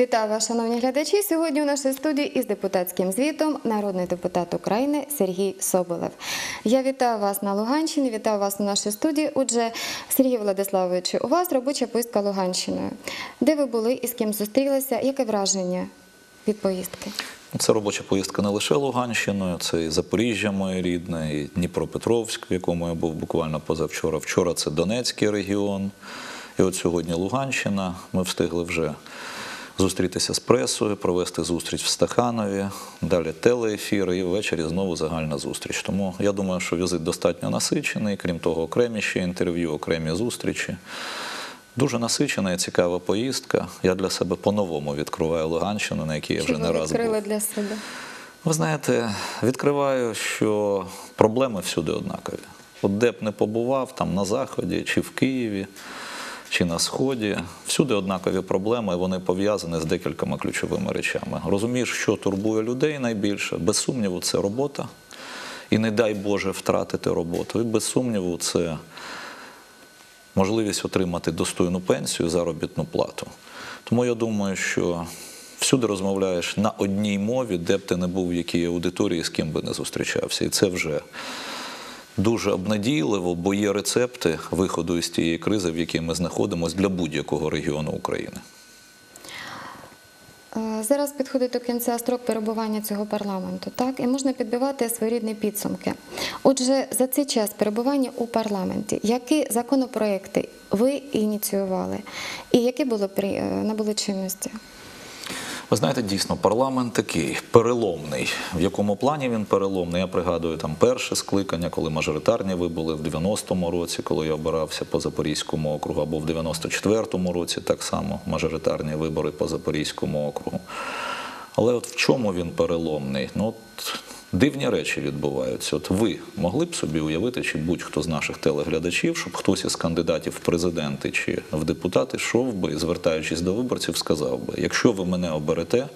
Вітаю вас, шановні глядачі. Сьогодні у нашій студії із депутатським звітом народний депутат України Сергій Соболев. Я вітаю вас на Луганщині, вітаю вас у нашій студії. Отже, Сергій Владиславович, у вас робоча поїздка Луганщиною. Де ви були і з ким зустрілися? Яке враження від поїздки? Це робоча поїздка не лише Луганщиною, це і Запоріжжя моє рідне, і Дніпропетровськ, в якому я був буквально позавчора. Вчора це Донецький регіон. І от сьогодні Луганщина. Ми встигли вже зустрітися з пресою, провести зустріч в Стаханові, далі телеефіри і ввечері знову загальна зустріч. Тому я думаю, що візит достатньо насичений, крім того, окремі ще інтерв'ю, окремі зустрічі. Дуже насичена і цікава поїздка. Я для себе по-новому відкриваю Луганщину, на якій я вже не раз був. відкрили для себе? Ви знаєте, відкриваю, що проблеми всюди однакові. От де б не побував, там на Заході, чи в Києві, чи на Сході, всюди однакові проблеми, вони пов'язані з декількома ключовими речами. Розумієш, що турбує людей найбільше? Без сумніву, це робота. І не дай Боже втратити роботу. І без сумніву, це можливість отримати достойну пенсію, заробітну плату. Тому я думаю, що всюди розмовляєш на одній мові, де б ти не був, в якій аудиторії, з ким би не зустрічався. І це вже дуже обнадійливо, бо є рецепти виходу із тієї кризи, в якій ми знаходимося для будь-якого регіону України. Е, Зараз підходить до кінця строк перебування цього парламенту, так і можна підбивати своєрідні підсумки. Отже, за цей час перебування у парламенті, які законопроекти ви ініціювали, і які були е, набули чинності? Ви знаєте, дійсно, парламент такий переломний. В якому плані він переломний? Я пригадую там перше скликання, коли мажоритарні вибули в 90-му році, коли я обирався по Запорізькому округу, або в 94-му році так само мажоритарні вибори по Запорізькому округу. Але от в чому він переломний? Ну, от дивні речі відбуваються. От ви могли б собі уявити, чи будь-хто з наших телеглядачів, щоб хтось із кандидатів в президенти чи в депутати йшов би, звертаючись до виборців, сказав би: якщо ви мене оберете,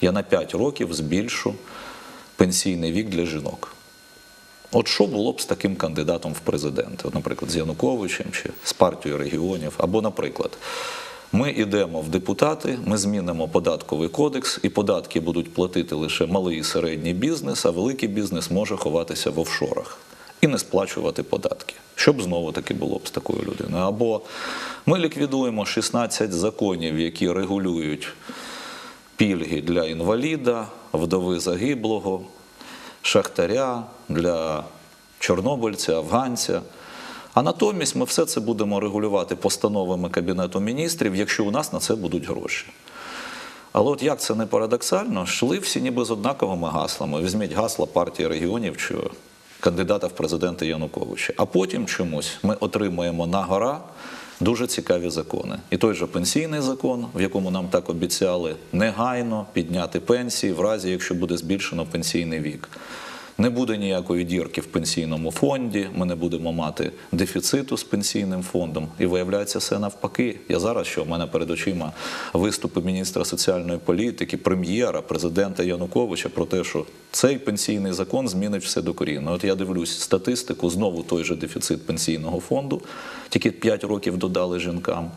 я на 5 років збільшу пенсійний вік для жінок. От що було б з таким кандидатом в президенти? От, наприклад, з Януковичем чи з партією регіонів, або, наприклад, ми йдемо в депутати, ми змінимо податковий кодекс, і податки будуть платити лише малий і середній бізнес, а великий бізнес може ховатися в офшорах і не сплачувати податки. Що б знову таки було б з такою людиною? Або ми ліквідуємо 16 законів, які регулюють пільги для інваліда, вдови загиблого, шахтаря, для чорнобильця, афганця. А натомість ми все це будемо регулювати постановами Кабінету міністрів, якщо у нас на це будуть гроші. Але от як це не парадоксально, йшли всі ніби з однаковими гаслами. Візьміть гасла партії регіонів чи кандидата в президенти Януковича. А потім чомусь ми отримуємо на гора дуже цікаві закони. І той же пенсійний закон, в якому нам так обіцяли негайно підняти пенсії, в разі якщо буде збільшено пенсійний вік. Не буде ніякої дірки в пенсійному фонді, ми не будемо мати дефіциту з пенсійним фондом. І виявляється все навпаки. Я зараз, що в мене перед очима виступи міністра соціальної політики, прем'єра, президента Януковича про те, що цей пенсійний закон змінить все докорінно. От я дивлюсь статистику, знову той же дефіцит пенсійного фонду, тільки 5 років додали жінкам.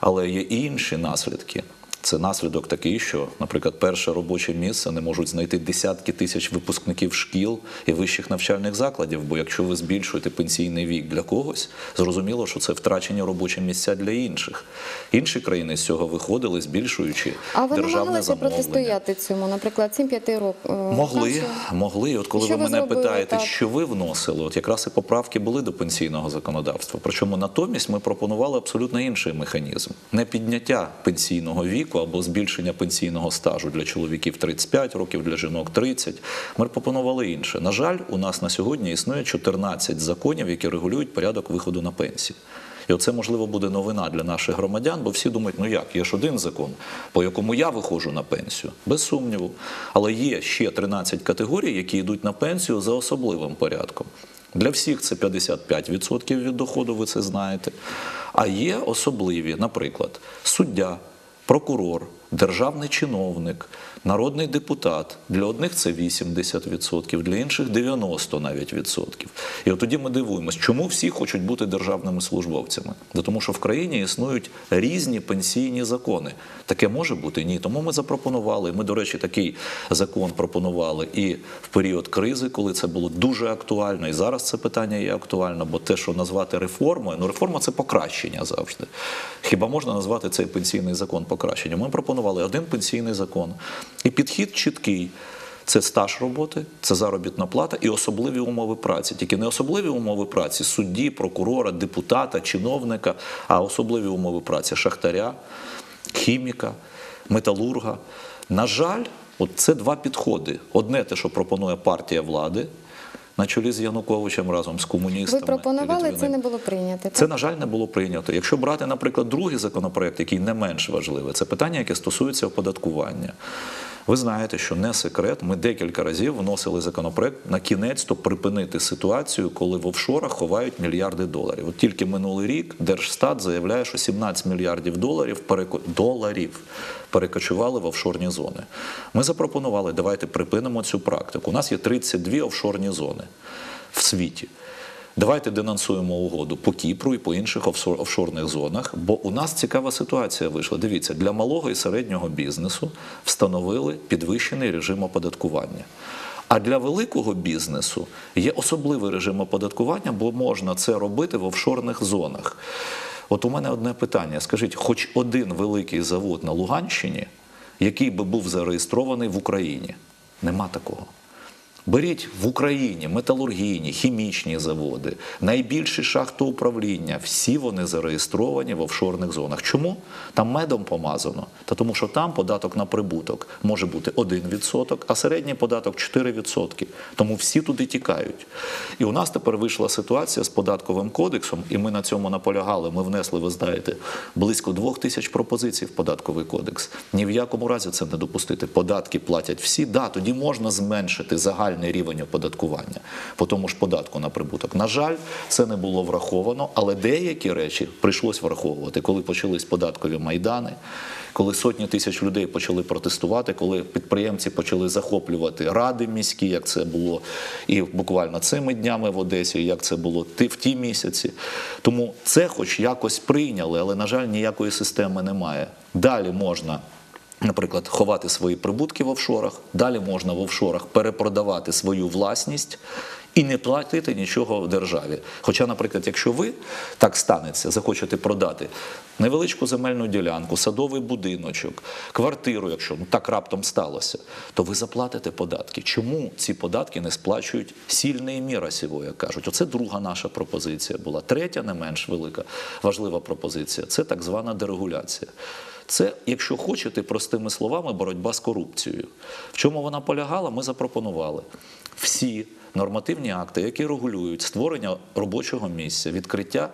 Але є і інші наслідки. Це наслідок такий, що, наприклад, перше робоче місце не можуть знайти десятки тисяч випускників шкіл і вищих навчальних закладів. Бо якщо ви збільшуєте пенсійний вік для когось, зрозуміло, що це втрачені робочі місця для інших. Інші країни з цього виходили, збільшуючи А ви державне замовлення. протистояти цьому, наприклад, 7-5 років? Могли, могли. І От коли ви ви мене зробили питаєте, так? що ви вносили, от якраз і поправки були до пенсійного законодавства. Причому натомість ми пропонували абсолютно інший механізм: не підняття пенсійного віку або збільшення пенсійного стажу для чоловіків 35 років, для жінок 30. Ми пропонували інше. На жаль, у нас на сьогодні існує 14 законів, які регулюють порядок виходу на пенсію. І оце, можливо, буде новина для наших громадян, бо всі думають, ну як, є ж один закон, по якому я виходжу на пенсію, без сумніву. Але є ще 13 категорій, які йдуть на пенсію за особливим порядком. Для всіх це 55% від доходу, ви це знаєте. А є особливі, наприклад, суддя, прокурор, державний чиновник, народний депутат. Для одних це 80%, для інших 90 навіть відсотків. І от тоді ми дивуємось, чому всі хочуть бути державними службовцями? Тому що в країні існують різні пенсійні закони. Таке може бути? Ні. Тому ми запропонували. Ми, до речі, такий закон пропонували і в період кризи, коли це було дуже актуально. І зараз це питання є актуально, бо те, що назвати реформою, ну реформа це покращення завжди. Хіба можна назвати цей пенсійний закон покращенням? Ми пропонували один пенсійний закон. І підхід чіткий. Це стаж роботи, це заробітна плата і особливі умови праці. Тільки не особливі умови праці судді, прокурора, депутата, чиновника, а особливі умови праці шахтаря, хіміка, металурга. На жаль, от це два підходи. Одне те, що пропонує партія влади на чолі з Януковичем разом з комуністами. Ви пропонували, це не було прийнято. Це, на жаль, не було прийнято. Якщо брати, наприклад, другий законопроект, який не менш важливий, це питання, яке стосується оподаткування. Ви знаєте, що не секрет. Ми декілька разів вносили законопроект на кінець то припинити ситуацію, коли в офшорах ховають мільярди доларів. От тільки минулий рік Держстат заявляє, що 17 мільярдів доларів переко... доларів перекочували в офшорні зони. Ми запропонували, давайте припинимо цю практику. У нас є 32 офшорні зони в світі. Давайте денонсуємо угоду по Кіпру і по інших офшорних зонах, бо у нас цікава ситуація вийшла. Дивіться, для малого і середнього бізнесу встановили підвищений режим оподаткування. А для великого бізнесу є особливий режим оподаткування, бо можна це робити в офшорних зонах. От у мене одне питання: скажіть, хоч один великий завод на Луганщині, який би був зареєстрований в Україні? Нема такого. Беріть в Україні металургійні, хімічні заводи, найбільші шахтоуправління, всі вони зареєстровані в офшорних зонах. Чому? Там медом помазано. Та тому що там податок на прибуток може бути 1%, а середній податок 4%. Тому всі туди тікають. І у нас тепер вийшла ситуація з податковим кодексом, і ми на цьому наполягали. Ми внесли, ви знаєте, близько двох тисяч пропозицій в податковий кодекс. Ні в якому разі це не допустити. Податки платять всі. Да, тоді можна зменшити загальний рівень оподаткування по тому ж податку на прибуток. На жаль, це не було враховано, але деякі речі прийшлось враховувати, коли почались податкові майдани. Коли сотні тисяч людей почали протестувати, коли підприємці почали захоплювати ради міські, як це було і буквально цими днями в Одесі, як це було в ті місяці. Тому це хоч якось прийняли, але, на жаль, ніякої системи немає. Далі можна наприклад, ховати свої прибутки в офшорах. Далі можна в офшорах перепродавати свою власність і не платити нічого в державі. Хоча, наприклад, якщо ви так станеться, захочете продати невеличку земельну ділянку, садовий будиночок, квартиру, якщо ну, так раптом сталося, то ви заплатите податки. Чому ці податки не сплачують сільне міра сього, як кажуть? Оце друга наша пропозиція була. Третя, не менш велика, важлива пропозиція це так звана дерегуляція. Це, якщо хочете, простими словами, боротьба з корупцією. В чому вона полягала, ми запропонували всі нормативні акти, які регулюють створення робочого місця, відкриття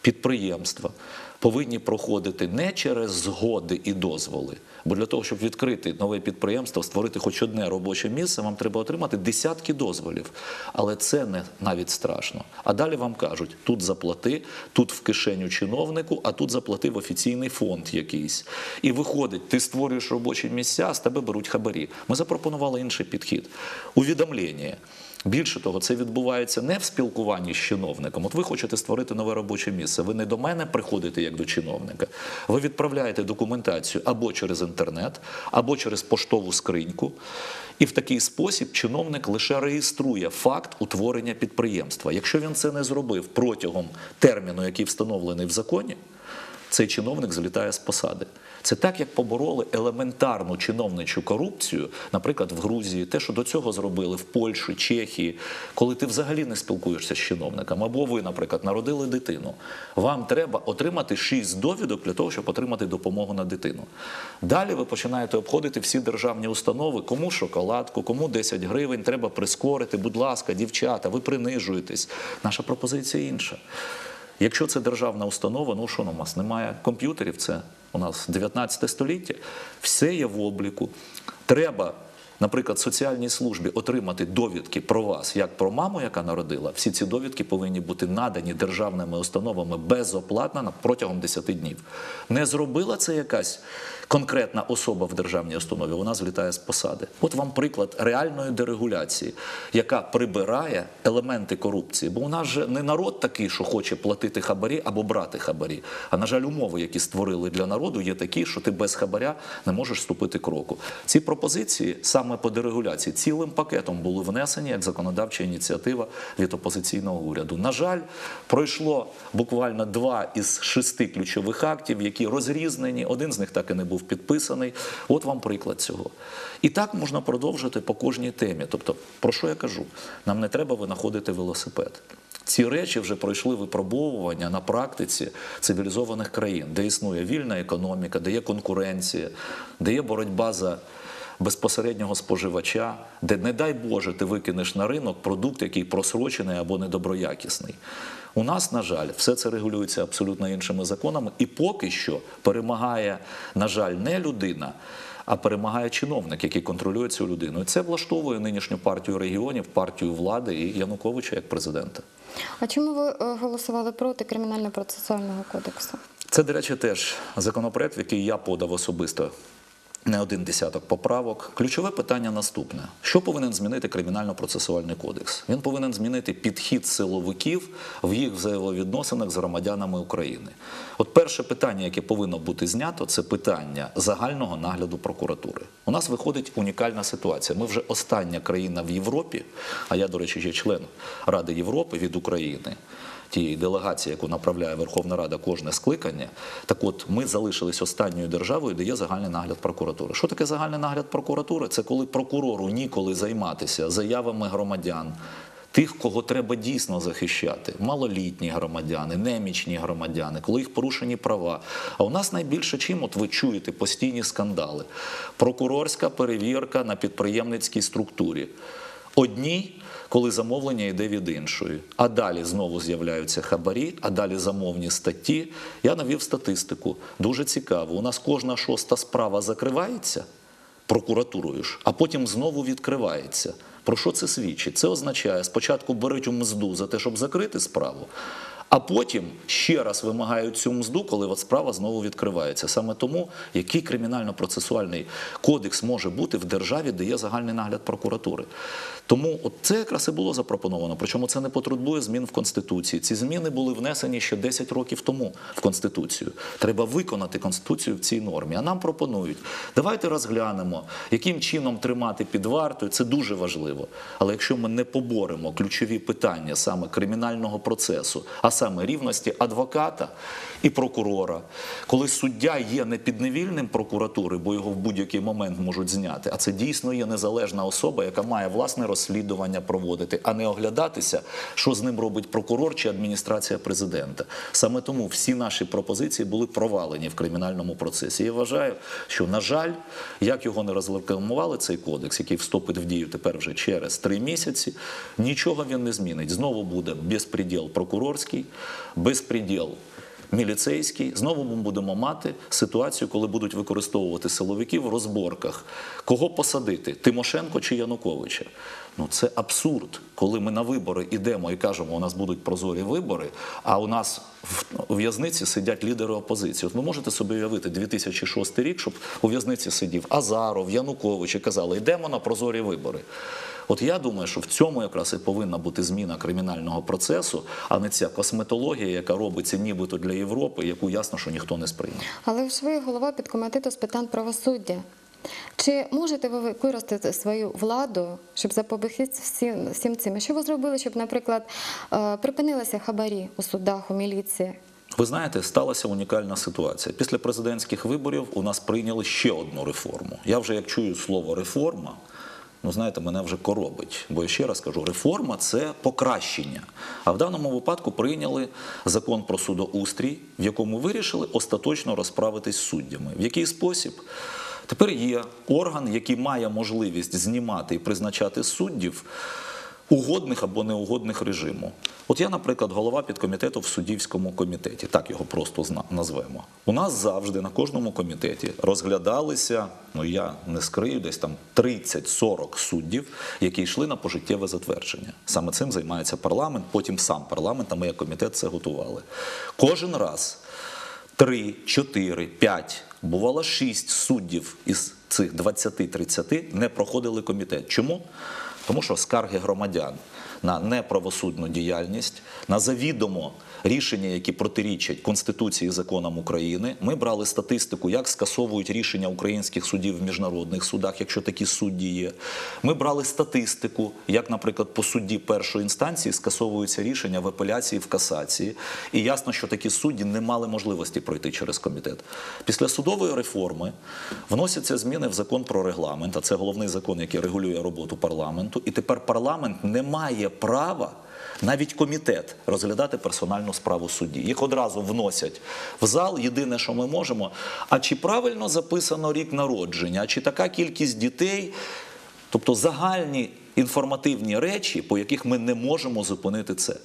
підприємства, повинні проходити не через згоди і дозволи. Бо для того, щоб відкрити нове підприємство, створити хоч одне робоче місце, вам треба отримати десятки дозволів. Але це не навіть страшно. А далі вам кажуть: тут заплати, тут в кишеню чиновнику, а тут заплати в офіційний фонд якийсь. І виходить, ти створюєш робочі місця, з тебе беруть хабарі. Ми запропонували інший підхід. Увідомлення. Більше того, це відбувається не в спілкуванні з чиновником. От ви хочете створити нове робоче місце. Ви не до мене приходите як до чиновника. Ви відправляєте документацію або через інтернет, або через поштову скриньку. І в такий спосіб чиновник лише реєструє факт утворення підприємства. Якщо він це не зробив протягом терміну, який встановлений в законі, цей чиновник злітає з посади. Це так, як побороли елементарну чиновничу корупцію, наприклад, в Грузії, те, що до цього зробили в Польщі, Чехії, коли ти взагалі не спілкуєшся з чиновником, або ви, наприклад, народили дитину. Вам треба отримати шість довідок для того, щоб отримати допомогу на дитину. Далі ви починаєте обходити всі державні установи, кому шоколадку, кому 10 гривень, треба прискорити. Будь ласка, дівчата, ви принижуєтесь. Наша пропозиція інша. Якщо це державна установа, ну що у нас немає комп'ютерів, це у нас 19 століття, все є в обліку. Треба наприклад, соціальній службі отримати довідки про вас як про маму, яка народила, всі ці довідки повинні бути надані державними установами безоплатно протягом 10 днів. Не зробила це якась конкретна особа в державній установі, вона злітає з посади. От вам приклад реальної дерегуляції, яка прибирає елементи корупції. Бо у нас же не народ такий, що хоче платити хабарі або брати хабарі. А на жаль, умови, які створили для народу, є такі, що ти без хабаря не можеш ступити кроку. Ці пропозиції саме по дерегуляції цілим пакетом були внесені як законодавча ініціатива від опозиційного уряду. На жаль, пройшло буквально два із шести ключових актів, які розрізнені. Один з них так і не був підписаний. От вам приклад цього. І так можна продовжити по кожній темі. Тобто, про що я кажу? Нам не треба винаходити велосипед. Ці речі вже пройшли випробовування на практиці цивілізованих країн, де існує вільна економіка, де є конкуренція, де є боротьба за безпосереднього споживача, де, не дай Боже, ти викинеш на ринок продукт, який просрочений або недоброякісний. У нас, на жаль, все це регулюється абсолютно іншими законами, і поки що перемагає, на жаль, не людина. А перемагає чиновник, який контролює цю людину. І це влаштовує нинішню партію регіонів, партію влади і Януковича як президента. А чому ви е, голосували проти кримінально-процесуального кодексу? Це, до речі, теж законопроект, який я подав особисто не один десяток поправок. Ключове питання наступне: що повинен змінити кримінально-процесуальний кодекс? Він повинен змінити підхід силовиків в їх взаємовідносинах з громадянами України. От перше питання, яке повинно бути знято, це питання загального нагляду прокуратури. У нас виходить унікальна ситуація. Ми вже остання країна в Європі, а я, до речі, є член Ради Європи від України тієї делегації, яку направляє Верховна Рада кожне скликання. Так от ми залишились останньою державою, де є загальний нагляд прокуратури. Що таке загальний нагляд прокуратури? Це коли прокурору ніколи займатися заявами громадян. Тих, кого треба дійсно захищати, малолітні громадяни, немічні громадяни, коли їх порушені права. А у нас найбільше чим, от ви чуєте постійні скандали. Прокурорська перевірка на підприємницькій структурі. Одній, коли замовлення йде від іншої, а далі знову з'являються хабарі, а далі замовні статті. Я навів статистику. Дуже цікаво. У нас кожна шоста справа закривається прокуратурою ж, а потім знову відкривається. Про що це свідчить? Це означає, спочатку беруть у мзду за те, щоб закрити справу, а потім ще раз вимагають цю мзду, коли от справа знову відкривається. Саме тому, який кримінально-процесуальний кодекс може бути в державі, де є загальний нагляд прокуратури. Тому от це якраз і було запропоновано. Причому це не потребує змін в Конституції. Ці зміни були внесені ще 10 років тому в Конституцію. Треба виконати Конституцію в цій нормі. А нам пропонують, давайте розглянемо, яким чином тримати під вартою. Це дуже важливо. Але якщо ми не поборемо ключові питання саме кримінального процесу, а саме рівності адвоката і прокурора, коли суддя є не підневільним прокуратури, бо його в будь-який момент можуть зняти, а це дійсно є незалежна особа, яка має власне розслідування проводити, а не оглядатися, що з ним робить прокурор чи адміністрація президента. Саме тому всі наші пропозиції були провалені в кримінальному процесі. Я вважаю, що на жаль, як його не розрекламували цей кодекс, який вступить в дію тепер вже через три місяці, нічого він не змінить. Знову буде безпреділ прокурорський, безпреділ міліцейський. Знову ми будемо мати ситуацію, коли будуть використовувати силовиків в розборках. Кого посадити? Тимошенко чи Януковича? Ну це абсурд, коли ми на вибори йдемо і кажемо, у нас будуть прозорі вибори, а у нас в в'язниці сидять лідери опозиції. От ви можете собі уявити 2006 рік, щоб у в'язниці сидів Азаров, Янукович і казали, йдемо на прозорі вибори. От я думаю, що в цьому якраз і повинна бути зміна кримінального процесу, а не ця косметологія, яка робиться нібито для Європи, яку ясно, що ніхто не сприйме. Але ж ви голова підкомітету з питань правосуддя. Чи можете ви використати свою владу, щоб запобігти всім, всім цим? Що ви зробили, щоб, наприклад, е, припинилися хабарі у судах, у міліції? Ви знаєте, сталася унікальна ситуація. Після президентських виборів у нас прийняли ще одну реформу. Я вже як чую слово реформа. Ну, знаєте, мене вже коробить. Бо ще раз кажу, реформа це покращення. А в даному випадку прийняли закон про судоустрій, в якому вирішили остаточно розправитись з суддями. В який спосіб? Тепер є орган, який має можливість знімати і призначати суддів угодних або неугодних режиму. От я, наприклад, голова підкомітету в суддівському комітеті, так його просто назвемо. У нас завжди на кожному комітеті розглядалися, ну я не скрию, десь там 30-40 суддів, які йшли на пожиттєве затвердження. Саме цим займається парламент, потім сам парламент, а ми як комітет це готували. Кожен раз три, чотири, п'ять, бувало шість суддів із цих 20-30 не проходили комітет. Чому? Тому що скарги громадян на неправосудну діяльність, на завідомо рішення, які протирічать Конституції і законам України. Ми брали статистику, як скасовують рішення українських судів в міжнародних судах, якщо такі судді є. Ми брали статистику, як, наприклад, по судді першої інстанції скасовуються рішення в апеляції в касації. І ясно, що такі судді не мали можливості пройти через комітет. Після судової реформи вносяться зміни в закон про регламент, а це головний закон, який регулює роботу парламенту. І тепер парламент не має права. Навіть комітет розглядати персональну справу судді. Їх одразу вносять в зал. Єдине, що ми можемо. А чи правильно записано рік народження, а чи така кількість дітей, тобто загальні інформативні речі, по яких ми не можемо зупинити це.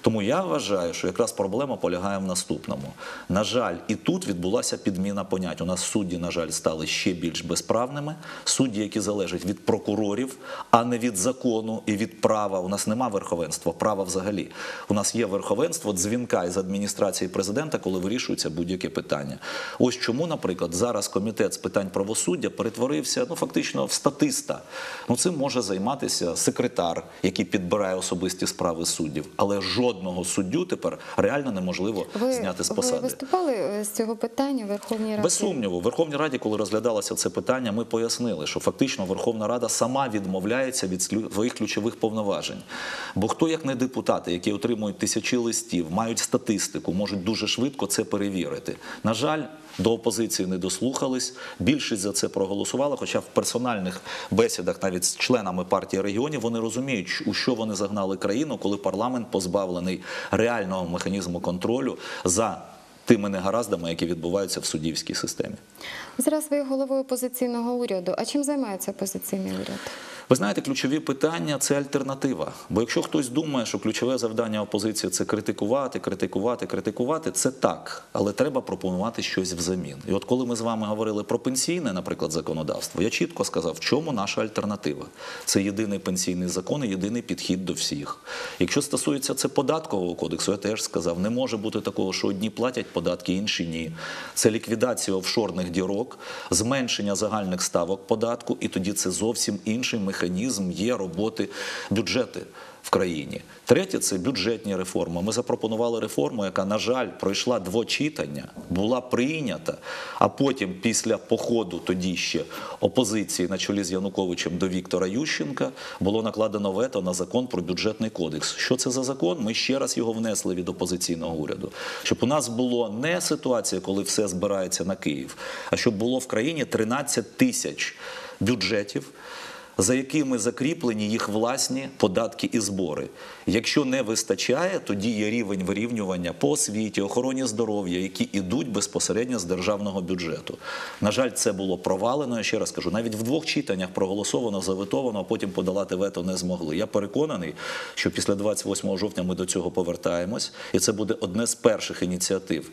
Тому я вважаю, що якраз проблема полягає в наступному. На жаль, і тут відбулася підміна понять. У нас судді, на жаль, стали ще більш безправними. Судді, які залежать від прокурорів, а не від закону і від права. У нас нема верховенства, права взагалі. У нас є верховенство дзвінка із адміністрації президента, коли вирішується будь-яке питання. Ось чому, наприклад, зараз комітет з питань правосуддя перетворився ну фактично в статиста. Ну цим може займатися секретар, який підбирає особисті справи суддів, але жодного суддю тепер реально неможливо зняти з ви посади. виступали е, з цього питання в Верховній Раді? Без сумніву, в Верховній Раді, коли розглядалося це питання, ми пояснили, що фактично Верховна Рада сама відмовляється від своїх ключових повноважень. Бо хто, як не депутати, які отримують тисячі листів, мають статистику, можуть дуже швидко це перевірити. На жаль, до опозиції не дослухались. Більшість за це проголосувала. Хоча в персональних бесідах, навіть з членами партії регіонів, вони розуміють, у що вони загнали країну, коли парламент позбавлений реального механізму контролю за тими негараздами, які відбуваються в суддівській системі. Зараз ви головою опозиційного уряду. А чим займається опозиційний уряд? Ви знаєте, ключові питання це альтернатива. Бо якщо хтось думає, що ключове завдання опозиції це критикувати, критикувати, критикувати, це так, але треба пропонувати щось взамін. І от коли ми з вами говорили про пенсійне, наприклад, законодавство, я чітко сказав, в чому наша альтернатива. Це єдиний пенсійний закон і єдиний підхід до всіх. Якщо стосується це податкового кодексу, я теж сказав, не може бути такого, що одні платять податки, інші ні. Це ліквідація офшорних дірок, зменшення загальних ставок податку, і тоді це зовсім інший механізм є роботи бюджети в країні. Третє це бюджетні реформи. Ми запропонували реформу, яка, на жаль, пройшла двочитання, була прийнята, а потім, після походу тоді ще опозиції на чолі з Януковичем до Віктора Ющенка, було накладено вето на закон про бюджетний кодекс. Що це за закон? Ми ще раз його внесли від опозиційного уряду, щоб у нас було не ситуація, коли все збирається на Київ, а щоб було в країні 13 тисяч бюджетів за якими закріплені їх власні податки і збори. Якщо не вистачає, тоді є рівень вирівнювання по освіті, охороні здоров'я, які йдуть безпосередньо з державного бюджету. На жаль, це було провалено. Я ще раз кажу, навіть в двох читаннях проголосовано, заветовано, а потім подолати вето не змогли. Я переконаний, що після 28 жовтня ми до цього повертаємось, і це буде одне з перших ініціатив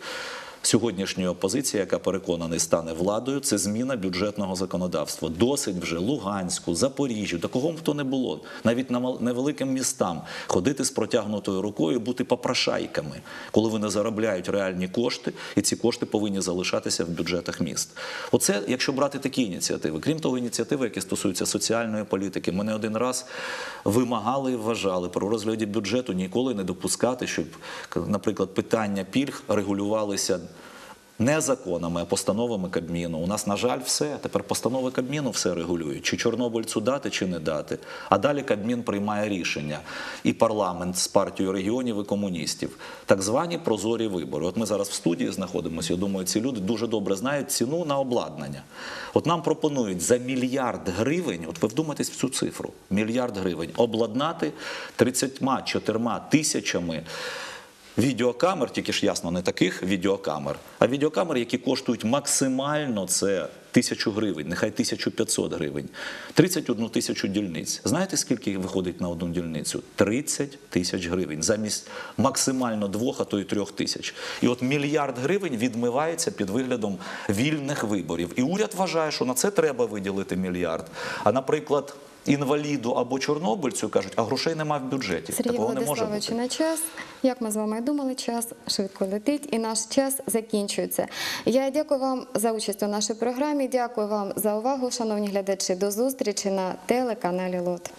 сьогоднішньої опозиції, яка переконаний стане владою, це зміна бюджетного законодавства. Досить вже Луганську, Запоріжжю, б то не було, навіть на невеликим містам ходити з протягнутою рукою, бути попрошайками, коли вони заробляють реальні кошти, і ці кошти повинні залишатися в бюджетах міст. Оце, якщо брати такі ініціативи, крім того, ініціативи, які стосуються соціальної політики, ми не один раз вимагали і вважали про розгляді бюджету ніколи не допускати, щоб, наприклад, питання пільг регулювалися не законами, а постановами Кабміну. У нас, на жаль, все. Тепер постанови Кабміну все регулюють. Чи Чорнобильцю дати, чи не дати. А далі Кабмін приймає рішення. І парламент з партією регіонів і комуністів. Так звані прозорі вибори. От ми зараз в студії знаходимося. Я думаю, ці люди дуже добре знають ціну на обладнання. От нам пропонують за мільярд гривень, от ви вдумайтесь в цю цифру, мільярд гривень, обладнати 34 тисячами Відеокамер, тільки ж ясно, не таких відеокамер, а відеокамер, які коштують максимально це тисячу гривень, нехай 1500 гривень, 31 тисячу дільниць. Знаєте, скільки виходить на одну дільницю? 30 тисяч гривень замість максимально двох, а то й трьох тисяч. І от мільярд гривень відмивається під виглядом вільних виборів. І уряд вважає, що на це треба виділити мільярд. А, наприклад, інваліду або чорнобильцю кажуть, а грошей немає в бюджеті. Сергій Такого не може бути. на час, як ми з вами думали, час швидко летить і наш час закінчується. Я дякую вам за участь у нашій програмі. Дякую вам за увагу, шановні глядачі. До зустрічі на телеканалі Лот.